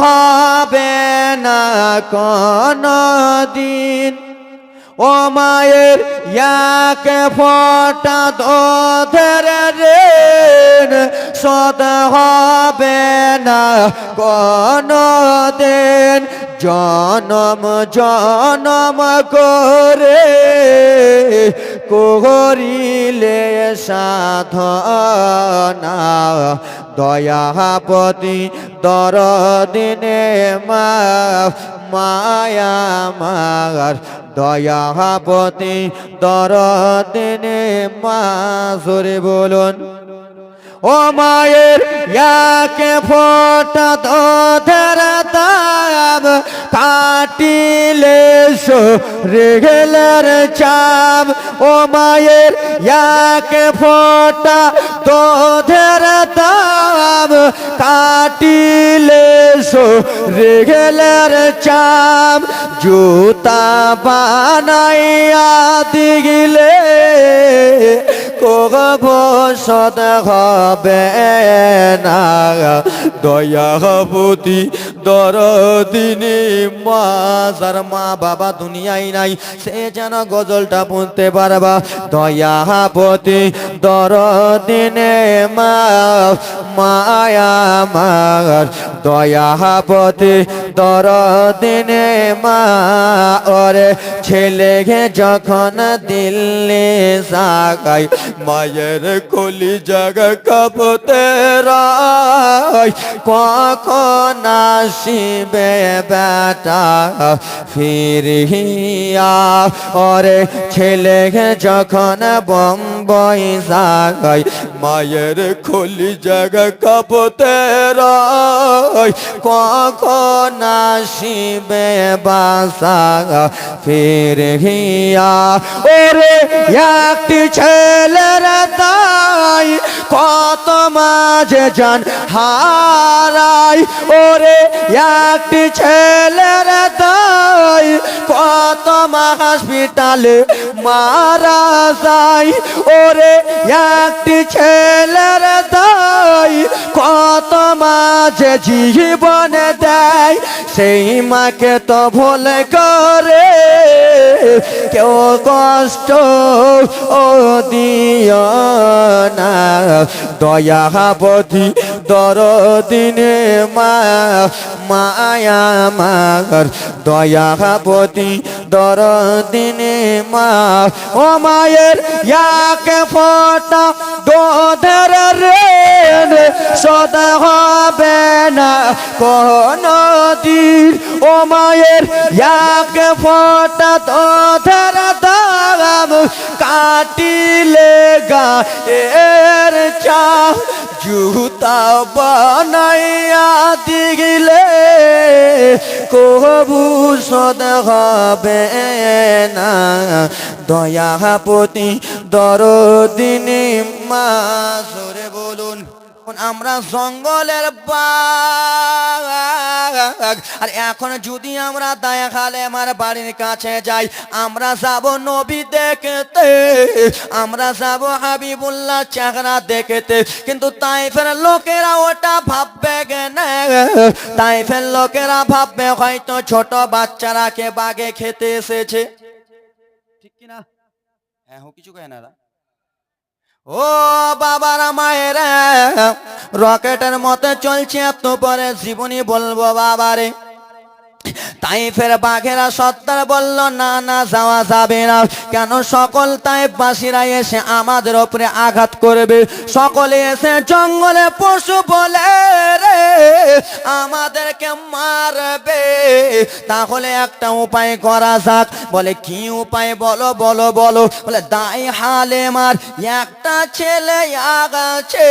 হবে না দিন ও মায়ের ইয়াকে ফটা দোধের ঋণ সদ হবে না কোন দিন জনম জনম করে করিলে সাধনা। দয়াপতি দর দিনে মা মায়া মার। দয়াপতি দর দিনে মা জোরে বলুন। ও মায়ের ইয়াকে ফোটা দোধের দাম কাটিলে রেগেলের চাম ও মায়ের ইয়াকে ফোটা দোধের দাম কাটিলে রেগেলের চাম জুতা বানাইয়া দিগিলে সদ হবে না। দয়াবতী দর দিনে মা যার মা বাবা দুনিয়ায় নাই সে যেন গজলটা বুনতে পারবা দয়াবতী দর দিনে মা মায়া মার দয়াবতী দর দিনে মা ওরে ছেলে যখন দিল্লি জাগাই মায়ের কলি জাগা কাপতে রায়। কখন আসিবে বেটা, ফিরিয়া? ওরে ছেলে যখন বম্বই জাগাই মায়ের খলি জাগা কাপতে রায়। কখন আসিবে বাসা ফিরিয়া ওরে একটি ছেলের তাই কত মাঝে যান হারাই। ওরে একটি ছেলের তাই কত হসপিটালে মারা যায়। ওরে একটি ছেলের তাই কত মাঝে জীবনে দেয়। সেই মাকে তো ভুল করে কেউ কষ্ট ও দিয় না। দয়া বধি দর দিনে মা মায়া মার। দয়া দর দিনে মা ও মায়ের ইয়াকে ফোটা দোধের রেন সদা হবে না। কোন দিন ও মায়ের ইয়াকে ফোটা দোধের দাম কাটিলে গা। এর চা জুতা বানাইয়া দিগিলে কবু সদ হবে না। দয়াপতি দর দিনে মা সরে বলুন। আমরা জঙ্গলের বাঘ। আর এখন যদি আমরা দায়া খালে আমার বাড়ির কাছে যাই আমরা যাব নবী দেখতে আমরা যাব হাবিবুল্লাহ চেহারা দেখতে। কিন্তু তাই তাইফের লোকেরা ওটা ভাববে কেনে? তাইফের লোকেরা ভাববে হয়তো ছোট বাচ্চারা কে বাগে খেতে এসেছে। ঠিক কিনা? হ্যাঁ কিছু না ও বাবার মায়ের, রকেটের মতে চলছে এত পরে জীবনী বলব বাবারে। তাই ফের বাঘেরা সত্তার বলল, না না, যাওয়া যাবে না। কেন সকল তাই বাসিরা এসে আমাদের ওপরে আঘাত করবে? সকলে এসে জঙ্গলে পশু বলে আমাদেরকে মারবে। তাহলে একটা উপায় করা যাক। বলে, কি উপায়? বলো বলো বলো। বলে, দাই হালে মার। একটা ছেলে আগাছে,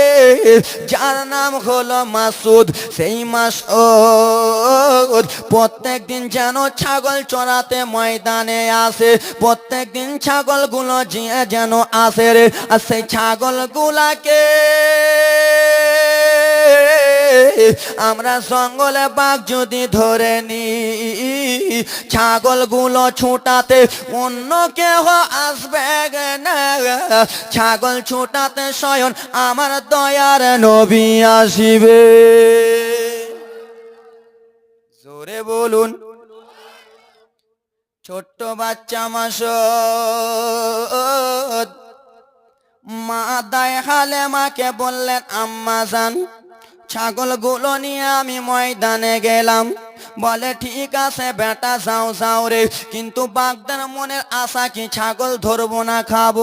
যার নাম হলো মাসুদ। সেই মাসুদ প্রত্যেক দিন যেন ছাগল চড়াতে ময়দানে আসে। প্রত্যেক দিন ছাগলগুলো জিয়ে যেন আসে রে। আর সেই ছাগলগুলাকে আমরা জঙ্গলে বাঘ যদি ধরে নি, ছাগলগুলো ছুটাতে অন্য কেহ আসবে না ছাগল ছুটাতে স্বয়ন আমার দয়ার নবী আসিবে। জোরে বলুন। ছোট্ট বাচ্চা মাস মা দায় হালে মাকে বললেন, আম্মা যান ছাগলগুলো নিয়ে আমি ময়দানে গেলাম। বলে, ঠিক আছে বেটা, যাও যাও রে, কিন্তু বাগদার মনের আশা কি ছাগল ধরবো না খাব?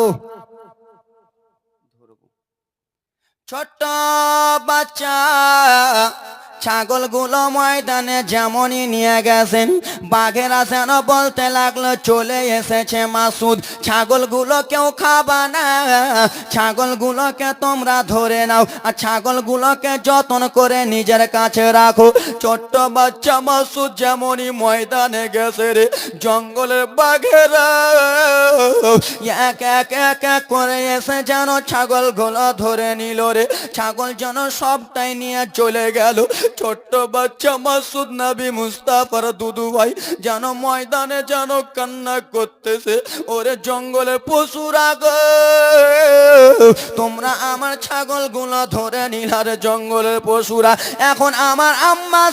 ছোট্ট বাচ্চা ছাগলগুলো ময়দানে যেমনই নিয়ে গেছেন, বাঘেরা যেন বলতে লাগল, চলে এসেছে মাসুদ, ছাগলগুলো কেউ খাবা না। ছাগলগুলোকে তোমরা ধরে নাও আর ছাগলগুলোকে যত্ন করে নিজের কাছে রাখো। ছোট্ট বাচ্চা মাসুদ যেমনই ময়দানে গেছে রে জঙ্গলের বাঘেরা। এক এক এক এক করে এসে যেন ছাগলগুলো ধরে নিল রে, ছাগল যেন সবটাই নিয়ে চলে গেল। ছোট্ট বাচ্চা মাসুদ নবী মুস্তাফার দুদু ভাই যেন ময়দানে যেন কান্না করতেছে, ওরে জঙ্গলে পশুরা গো তোমরা আমার ছাগলগুলো ধরে নিলার জঙ্গলের পশুরা, এখন আমার আম্মা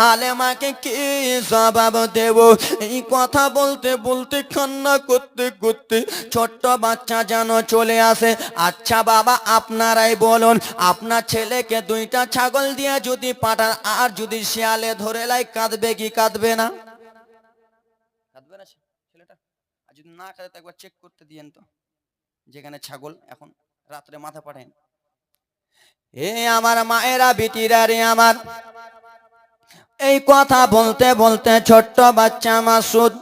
হালে মাকে কি জবাব দেব? এই কথা বলতে বলতে কান্না করতে করতে ছোট্ট বাচ্চা যেন চলে আসে। আচ্ছা বাবা, আপনারাই বলুন আপনার ছেলেকে দুইটা ছাগল দিয়ে যদি পাঠান, আর যদি শিয়ালে ধরে লাই, কাঁদবে কি কাঁদবে না? কাঁদবে না ছেলেটা? আর যদি না কাঁদে একবার চেক করতে দিয়েন তো, যেখানে ছাগল এখন রাত্রে মাথা পাঠান এ আমার মায়েরা বিটিরা রে আমার। এই কথা বলতে বলতে ছোট্ট বাচ্চা মাসুদ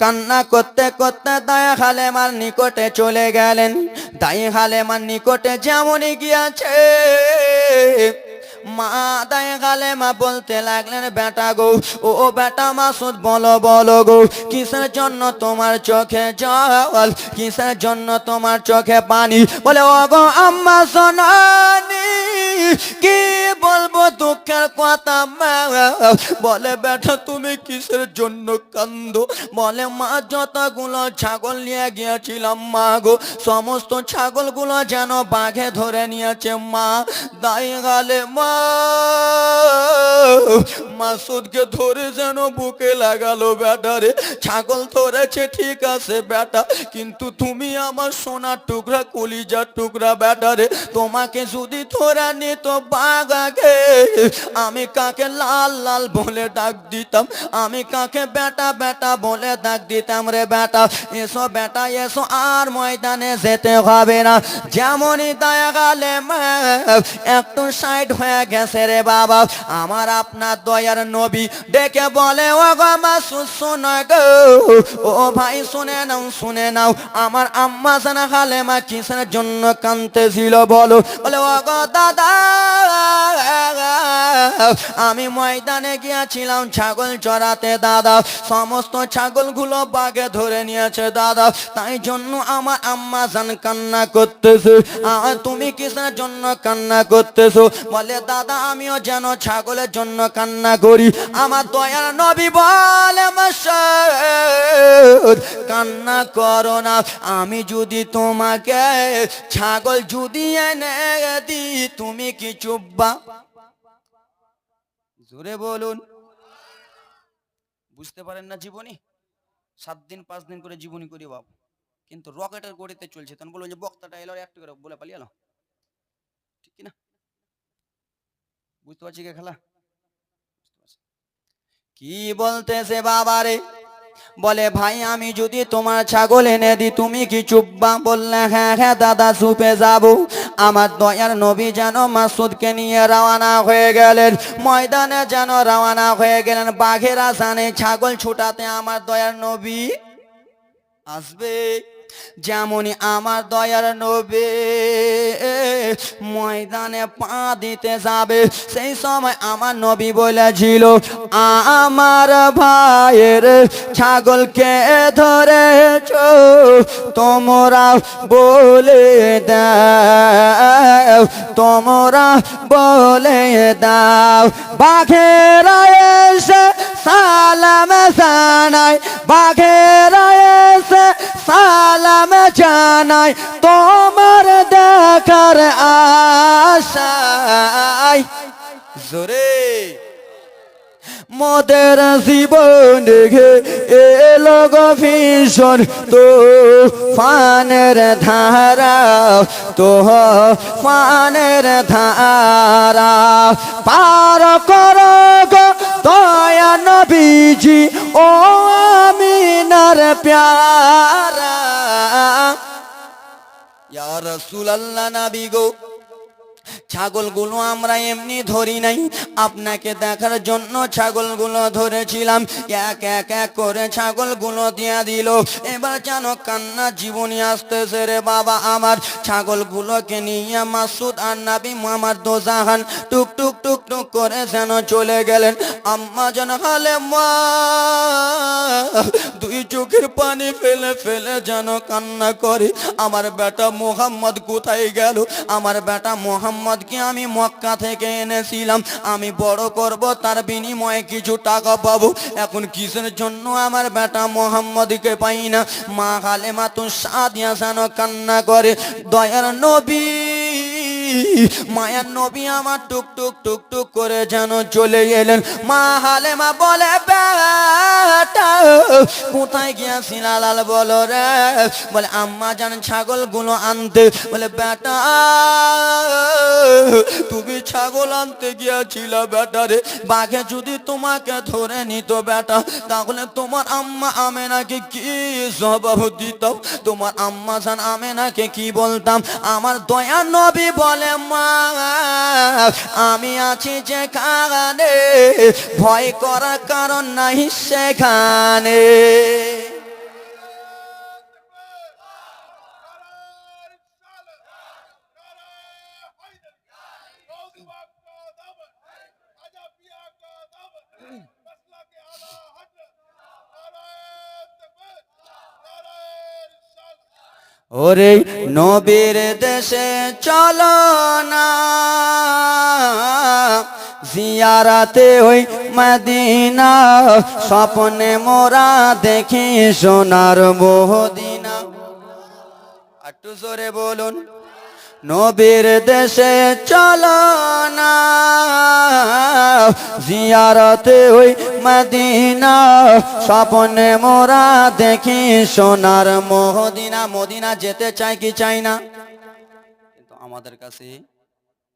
কান্না করতে করতে দায়া খালেমার নিকটে চলে গেলেন। দাই খালেমার নিকটে যেমনই গিয়াছে, মা দায় গালে মা বলতে লাগলেন, বেটা গো, ও বেটা মাসুদ, বলো বলো গো, কিসের জন্য তোমার চোখে জল, কিসের জন্য তোমার চোখে পানি? বলে ও গো আম্মা সোনানি কি বলব দুঃখের কথা মা। বলে, বেটা, তুমি কিসের জন্য কান্দো বলে, মা, যতগুলো ছাগল নিয়ে গিয়েছিলাম মা গো, সমস্ত ছাগলগুলো যেন বাঘে ধরে নিয়েছে মা। দাই গালে, মা, মাসুদকে ধরে যেন বুকে লাগালো বেটারে ছাগল ধরেছে, ঠিক আছে, বেটা, কিন্তু তুমি আমার সোনার টুকরা, কলিজার টুকরা বেটারে তোমাকে যদি ধরে নিত বাঘ আগে আমি কাকে লাল লাল বলে ডাক দিতাম? আমি কাকে বেটা বেটা বলে ডাক দিতাম রে বেটা এসো বেটা এসো, আর ময়দানে যেতে হবে না। যেমনই দয়া গালে একটু সাইড হয়ে গেছে রে বাবা। আমার আপনার দয়ার নবী ডেকে বলে ও গো মাসুদ, শোনো গো। ও ভাই, শুনে নাও শুনে নাও। আমার আম্মা জানা খালে মা কিসের জন্য কানতেছিল বলো। বলে ও গো দাদা ah, ah, ah. আমি ময়দানে গিয়েছিলাম, ছাগল চড়াতে দাদা। সমস্ত ছাগলগুলো বাগে ধরে নিয়েছে দাদা। তাই জন্য আমার আম্মা জান কান্না করতেছে। আর তুমি কিসের জন্য কান্না করতেছো? বলে, দাদা, আমিও যেন ছাগলের জন্য কান্না করি। আমার দয়ার নবী বলে কান্না করো না। আমি যদি তোমাকে ছাগল যদি এনে দিই, তুমি কি চুপবা জোরে বলুন। বুঝতে পারেন না জীবনী? সাত দিন, পাঁচ দিন করে জীবনী করি বাবু কিন্তু রকেটের গড়িতে চলছে। তখন বলল যে, বক্তাটা এলো, একটু করে বলে পালিয়ে এলো। ঠিক কিনা বুঝতে পারছি কে খেলা। কি বলতেছে বাবারে? বলে, ভাই, আমি যদি তোমার ছাগল এনে দি তুমি কি চুপবা? বললে হ্যাঁ হ্যাঁ দাদা সুপে যাব। আমার দয়ার নবী যেন মাসুদকে নিয়ে রওনা হয়ে গেলেন। ময়দানে যেন রওনা হয়ে গেলেন। বাঘের আসানে ছাগল ছুটাতে আমার দয়ার নবী আসবে। যেমনই আমার দয়ার নবে ময়দানে পা দিতে যাবে, সেই সময় আমার নবী বলেছিল, আমার ভাইয়ের ছাগলকে ধরেছ, তোমরা বলে দাও, তোমরা বলে দাও। বাঘেরা এসে সালাম জানাই, বাঘেরা এসে সালাম জানাই, তোমার দেখার আশায়। জোরে। মোদের জীবন ঘে এলো ভীষণ তো ফানের ধারা তো ফানের ধারা। পার কর গো দয়া নবীজি ও আমিনার প্যারা। ইয়া রাসূলুল্লাহ নবী গো। ছাগলগুলো আমরা এমনি ধরি নাই। আপনাকে দেখার জন্য ছাগলগুলো ধরেছিলাম। এক এক এক করে ছাগলগুলো দিয়ে দিল। এবার যেন কান্না জীবনী আসতেছে রে বাবা আমার। ছাগলগুলোকে নিয়ে মাসুদ আর নাবি আমার দোজাহান টুক টুক টুক টুক করে যেন চলে গেলেন। আম্মা যেন হালে, মা, দুই চোখের পানি ফেলে ফেলে যেন কান্না করে। আমার বেটা মোহাম্মদ কোথায় গেল? আমার বেটা মোহাম্মদকে আমি মক্কা থেকে এনেছিলাম। আমি বড় করব, তার বিনিময়ে কিছু টাকা পাবো। এখন কিসের জন্য আমার বেটা মোহাম্মদকে পাই না? মা খালে মা তো সাদিয়া সানো কান্না করে। দয়ার নবী! মায়ার নবী আমার টুক টুক টুক টুক করে যেন চলে এলেন। মা হালে মা বলে বেটা কোথায় গিয়াছিল লাল বলো রে। বলে, আম্মা জান ছাগলগুলো আনতে। বলে বেটা তুমি ছাগল আনতে গিয়েছিল বেটা রে। বাঘে যদি তোমাকে ধরে নিত বেটা তাহলে তোমার আম্মা আমেনাকে কি জবাব দিতাম তোমার আম্মা জান আমেনাকে কি বলতাম? আমার দয়া নবী বলে মা আমি আছি যেখানে। ভয় করার কারণ নাই সেখানে। ওরে নবীর দেশে চলো না। জিয়ারাতে ওই মদিনা, স্বপ্নে মোরা দেখি সোনার মোহদিনা। একটু জোরে বলুন। নবীর দেশে চলো না। জিয়ারতে ওই মদিনা, স্বপ্নে মোরা দেখি সোনার মহদিনা মদিনা যেতে চাই কি চাই না? কিন্তু আমাদের কাছে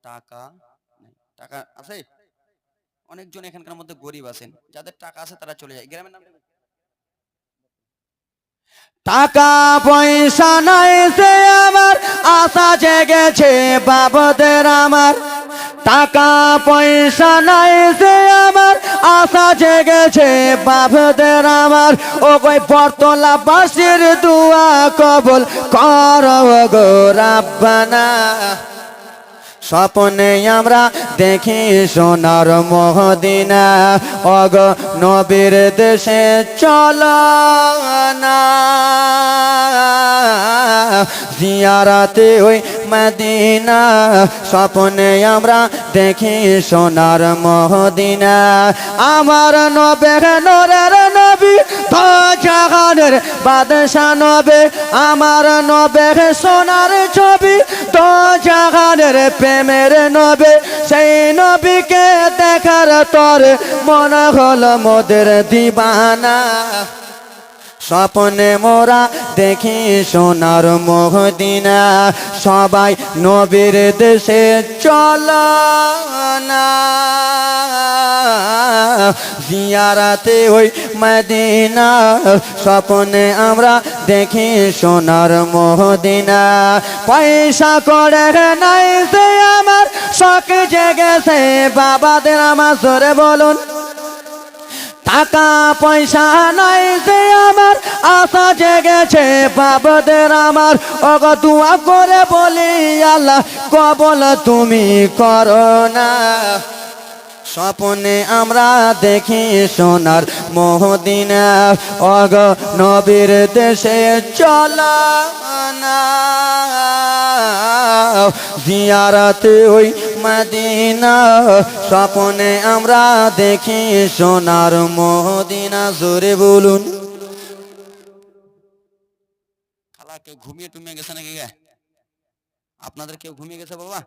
টাকা টাকা আছে? অনেকজন এখানকার মধ্যে গরিব আছেন। যাদের টাকা আছে তারা চলে যায়। গ্রামের নাম টাকা পয়সা নাই, সে আমার আশা জেগেছে বাবদের আমার। টাকা পয়সা নাই, সে আমার আশা জেগেছে বাবদের আমার। ও কই পরতলা বাসির দুয়া কবল কর গো রাব্বানা। স্বপ্নে আমরা দেখি সোনার মহদিনা। অগ নবীর দেশে চল না। জিয়ারাতে ওই মদিনা, স্বপ্নে আমরা দেখি সোনার মহদিনা। আমার নবে নরের নবী জাহানের বাদশা নবে। আমার নবে সোনার ছবি তো জাহানের প্রেমের নবে। সেই নবীকে দেখার তোর মনে হল মোদের দিবানা। স্বপ্নে মোরা দেখি সোনার মহদিনা। সবাই নবীর দেশে চল না। জিয়ারাতে ওই মদিনা। স্বপ্নে আমরা দেখি সোনার মহদিনা। পয়সা করে নাই সে আমার, শখ জেগেছে। বাবাদের আমার সরে বলুন। টাকা পয়সা নাই যে আমার, আশা জেগেছে বাবদের আমার। অগ দুয়া করে বলি আল্লাহ, কবল তুমি করো না। স্বপ্নে আমরা দেখি সোনার মহদিনা অগ নবীর দেশে চল জিয়ারাতে ওই মদিনা স্বপনে আমরা দেখি সোনার মদিনা জোরে বলুন। কেউ ঘুমিয়ে টুমিয়ে গেছে নাকি গে? আপনাদের কেউ ঘুমিয়ে গেছে বাবা?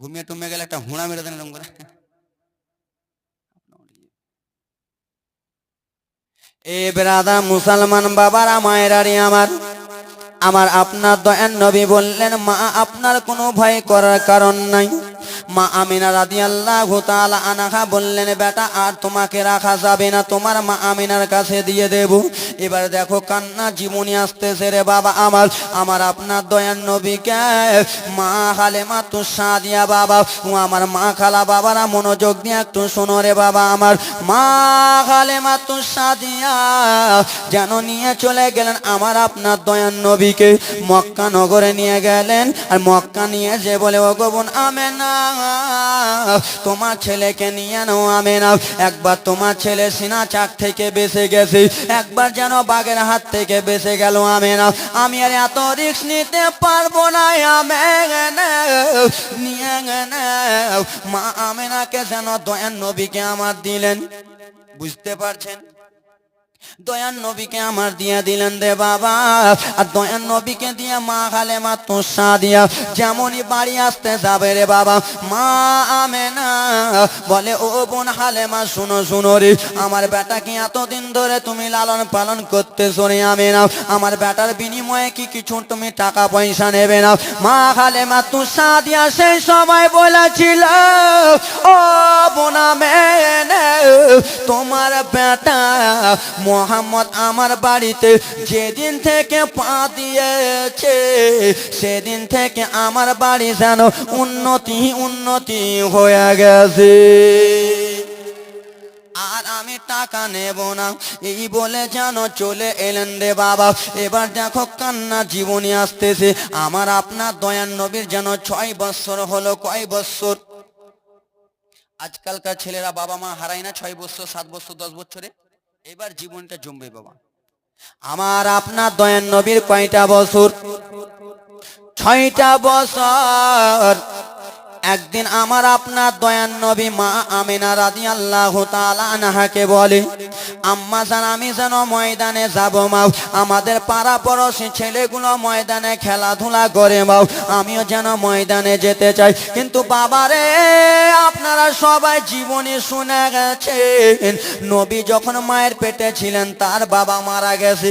ঘুমিয়ে টুমিয়ে গেলে একটা হুঁড়া মেরে দেন করে। এ বেরাদা মুসলমান বাবারা মায়েরারি আমার। আমার আপনার দয়ান নবী বললেন মা আপনার কোনো ভয় করার কারণ নাই। মা আমিনা রাদি আল্লাহ আনাখা বললেন, বেটা, আর তোমাকে রাখা যাবে না, তোমার মা আমিনার কাছে দিয়ে দেব। এবার দেখো কান্না জীবনী আসতেছে রে বাবা আমার আমার আপনার দয়ান নবীকে, মা হালেমা তো সাদিয়া বাবা, ও আমার মা খালা বাবারা মনোযোগ দিয়ে একটু শোনো রে বাবা আমার। মা হালেমা তো সাদিয়া যেন নিয়ে চলে গেলেন আমার আপনার দয়ান নবীকে। মক্কা নগরে নিয়ে গেলেন, আর মক্কা নিয়ে যে বলে, ও গোবন আমে না তোমার ছেলেকে নিয়ে নাও আমে না একবার তোমার ছেলে সিনা চাক থেকে বেঁচে গেছে। একবার যেন বাঘের হাত থেকে বেঁচে গেল আমে না আমি আর এত রিক্স নিতে পারব না, আমে নিয়ে। মা আমেনাকে যেন দয়ান নবীকে আমার দিলেন। বুঝতে পারছেন? দয়ান নবীকে আমার দিয়ে দিলেন রে বাবা। আর দয়ান নবীকে দিয়ে মা খালে মা তোষা দিয়া। যেমনই বাড়ি আসতে যাবে রে বাবা, মা আমে না বলে, ও বোন হালে মা শুনো শুনো রে, আমার বেটাকে এতদিন ধরে তুমি লালন পালন করতে শোনে আমি না আমার বেটার বিনিময়ে কি কিছু তুমি টাকা পয়সা নেবে না? মা খালে মা তুষা দিয়া সেই সময় বলেছিল, ও বোন মেনে তোমার বেটা মোহাম্মদ আমার বাড়িতে যেদিন থেকে পা দিয়েছে, সেদিন থেকে আমার বাড়ি যেন উন্নতি উন্নতি হয়ে গেছে। আর আমি টাকা নেব না। এই বলে যেন চলে এলেন রে বাবা। এবার দেখো কান্না জীবনী আসতেছে। আমার আপনার দয়ান নবীর যেন ছয় বৎসর হলো, কয় বৎসর আজকালকার ছেলেরা বাবা মা হারায় না, ছয় বছর, সাত বছর, দশ বছরে। এবার জীবনটা জমবে বাবা। আমার আপনার দয়ান নবীর কয়টা বছর? ছয়টা বছর। একদিন আমার আপনার দয়ান নবী মা আমিনা রাদি আল্লাহ আনাহাকে বলে, আম্মা জান আমি যেন ময়দানে যাব মাও, আমাদের পাড়া পড়োশি ছেলেগুলো ময়দানে খেলাধুলা করে মাও, আমিও যেন ময়দানে যেতে চাই। কিন্তু বাবারে, আপনারা সবাই জীবনে শুনে গেছেন। নবী যখন মায়ের পেটে ছিলেন, তার বাবা মারা গেছে।